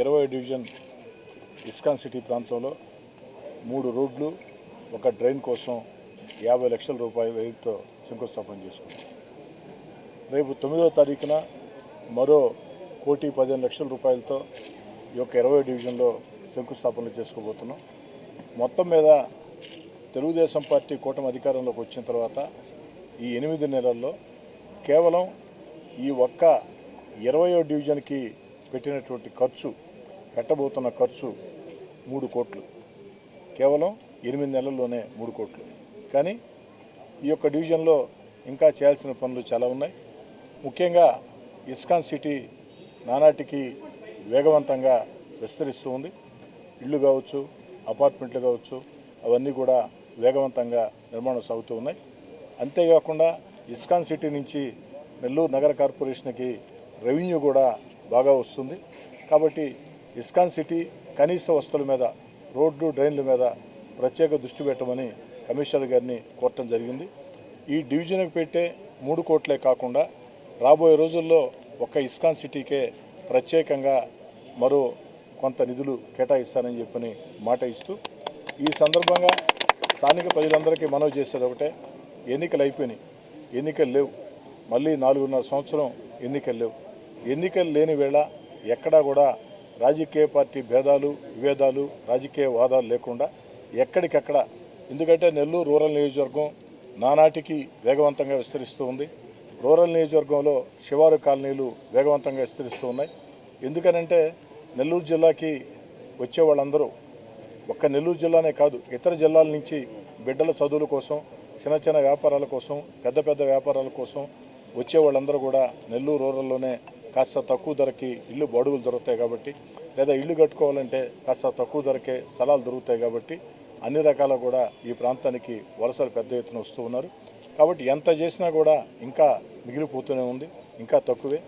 ఇరవై division ISKCON city ప్రాంతంలో మూడు రోడ్లు ఒక డ్రైన్ కోసం యాభై లక్షల రూపాయల వ్యయంతో శంకుస్థాపన చేసుకున్నాం. రేపు తొమ్మిదవ తారీఖున మరో కోటి పదిహేను లక్షల రూపాయలతో ఈ యొక్క ఇరవై డివిజన్లో శంకుస్థాపనలు చేసుకోబోతున్నాం. మొత్తం మీద తెలుగుదేశం పార్టీ కూటమి అధికారంలోకి వచ్చిన తర్వాత ఈ ఎనిమిది నెలల్లో కేవలం ఈ ఒక్క ఇరవయో డివిజన్కి పెట్టినటువంటి ఖర్చు పెట్టబోతున్న ఖర్చు మూడు కోట్లు. కేవలం ఎనిమిది నెలల్లోనే మూడు కోట్లు. కానీ ఈ యొక్క డివిజన్లో ఇంకా చేయాల్సిన పనులు చాలా ఉన్నాయి. ముఖ్యంగా ఇస్కాన్ సిటీ నానాటికి వేగవంతంగా విస్తరిస్తూ ఉంది. ఇళ్ళు కావచ్చు అపార్ట్మెంట్లు కావచ్చు అవన్నీ కూడా వేగవంతంగా నిర్మాణం సాగుతూ ఉన్నాయి. అంతేకాకుండా ఇస్కాన్ సిటీ నుంచి నెల్లూరు నగర కార్పొరేషన్కి రెవెన్యూ కూడా బాగా వస్తుంది. కాబట్టి ఇస్కాన్ సిటీ కనీస వస్తువుల మీద రోడ్లు డ్రైన్ల మీద ప్రత్యేక దృష్టి పెట్టమని కమిషనర్ గారిని కోరటం జరిగింది. ఈ డివిజన్కి పెట్టే మూడు కోట్లే కాకుండా రాబోయే రోజుల్లో ఒక ఇస్కాన్ సిటీకే ప్రత్యేకంగా మరో కొంత నిధులు కేటాయిస్తానని చెప్పని మాట ఇస్తూ ఈ సందర్భంగా స్థానిక ప్రజలందరికీ మనవి చేసేది ఒకటే ఎన్నికలు అయిపోయినాయి. ఎన్నికలు లేవు. మళ్ళీ నాలుగున్నర సంవత్సరం ఎన్నికలు లేవు. ఎన్నికలు లేని వేళ ఎక్కడా కూడా రాజకీయ పార్టీ భేదాలు విభేదాలు రాజకీయ వాదాలు లేకుండా ఎక్కడికక్కడ ఎందుకంటే నెల్లూరు రూరల్ నియోజకవర్గం నానాటికి వేగవంతంగా విస్తరిస్తూ ఉంది. రూరల్ నియోజకవర్గంలో శివారు కాలనీలు వేగవంతంగా విస్తరిస్తూ ఉన్నాయి. ఎందుకనంటే నెల్లూరు జిల్లాకి వచ్చే వాళ్ళందరూ ఒక్క నెల్లూరు జిల్లానే కాదు ఇతర జిల్లాల నుంచి బిడ్డల చదువుల కోసం చిన్న చిన్న వ్యాపారాల కోసం పెద్ద పెద్ద వ్యాపారాల కోసం వచ్చే వాళ్ళందరూ కూడా నెల్లూరు రూరల్లోనే కాస్త తక్కువ ధరకి ఇల్లు బాడుగులు దొరుకుతాయి కాబట్టి లేదా ఇల్లు కట్టుకోవాలంటే కాస్త తక్కువ ధరకే స్థలాలు దొరుకుతాయి కాబట్టి అన్ని రకాల కూడా ఈ ప్రాంతానికి వలసలు పెద్ద ఎత్తున వస్తూ ఉన్నారు. కాబట్టి ఎంత చేసినా కూడా ఇంకా మిగిలిపోతూనే ఉంది ఇంకా తక్కువే.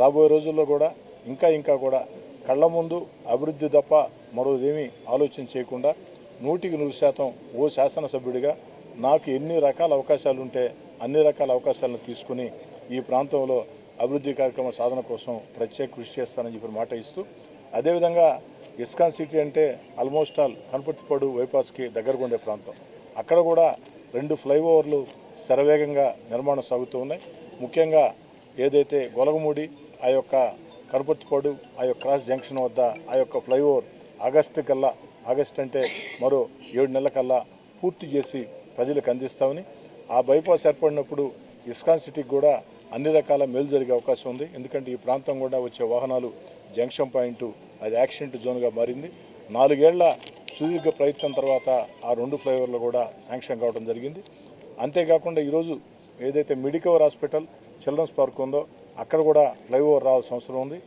రాబోయే రోజుల్లో కూడా ఇంకా ఇంకా కూడా కళ్ళ ముందు అభివృద్ధి తప్ప మరోదేమీ ఆలోచన చేయకుండా నూటికి నూరు శాతం ఓ శాసనసభ్యుడిగా నాకు ఎన్ని రకాల అవకాశాలు ఉంటే అన్ని రకాల అవకాశాలను తీసుకుని ఈ ప్రాంతంలో అభివృద్ధి కార్యక్రమ సాధన కోసం ప్రత్యేక కృషి చేస్తానని చెప్పి మాట ఇస్తూ అదేవిధంగా ఇస్కాన్ సిటీ అంటే ఆల్మోస్ట్ ఆల్ కనుపర్తిపాడు బైపాస్కి దగ్గరగా ఉండే ప్రాంతం. అక్కడ కూడా రెండు ఫ్లైఓవర్లు శరవేగంగా నిర్మాణం సాగుతూ ఉన్నాయి. ముఖ్యంగా ఏదైతే గొలగమూడి ఆ యొక్క కనుపర్తిపాడు ఆ యొక్క క్రాస్ జంక్షన్ వద్ద ఆ యొక్క ఫ్లైఓవర్ ఆగస్టు కల్లా ఆగస్ట్ అంటే మరో ఏడు నెలల కల్లా పూర్తి చేసి ప్రజలకు అందిస్తామని ఆ బైపాస్ ఏర్పడినప్పుడు ఇస్కాన్ సిటీకి కూడా అన్ని రకాల మేలు జరిగే అవకాశం ఉంది. ఎందుకంటే ఈ ప్రాంతం కూడా వచ్చే వాహనాలు జంక్షన్ పాయింట్ అది యాక్సిడెంట్ జోన్గా మారింది. నాలుగేళ్ళ సుదీర్ఘ ప్రయత్నం తర్వాత ఆ రెండు ఫ్లైఓవర్లు కూడా శాంక్షన్ కావడం జరిగింది. అంతేకాకుండా ఈరోజు ఏదైతే మెడికవర్ హాస్పిటల్ చిల్డ్రన్స్ పార్క్ ఉందో అక్కడ కూడా ఫ్లైఓవర్ రావాల్సిన అవసరం ఉంది.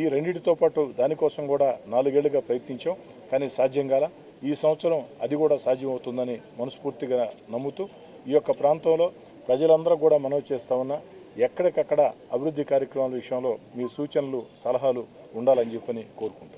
ఈ రెండింటితో పాటు దానికోసం కూడా నాలుగేళ్ళుగా ప్రయత్నించాం. కానీ సాధ్యం కాల. ఈ సంవత్సరం అది కూడా సాధ్యమవుతుందని మనస్ఫూర్తిగా నమ్ముతూ ఈ యొక్క ప్రాంతంలో ప్రజలందరూ కూడా మనవి చేస్తా ఉన్నా ఎక్కడికక్కడ అభివృద్ధి కార్యక్రమాల విషయంలో మీ సూచనలు సలహాలు ఉండాలని చెప్పని కోరుకుంటున్నాను.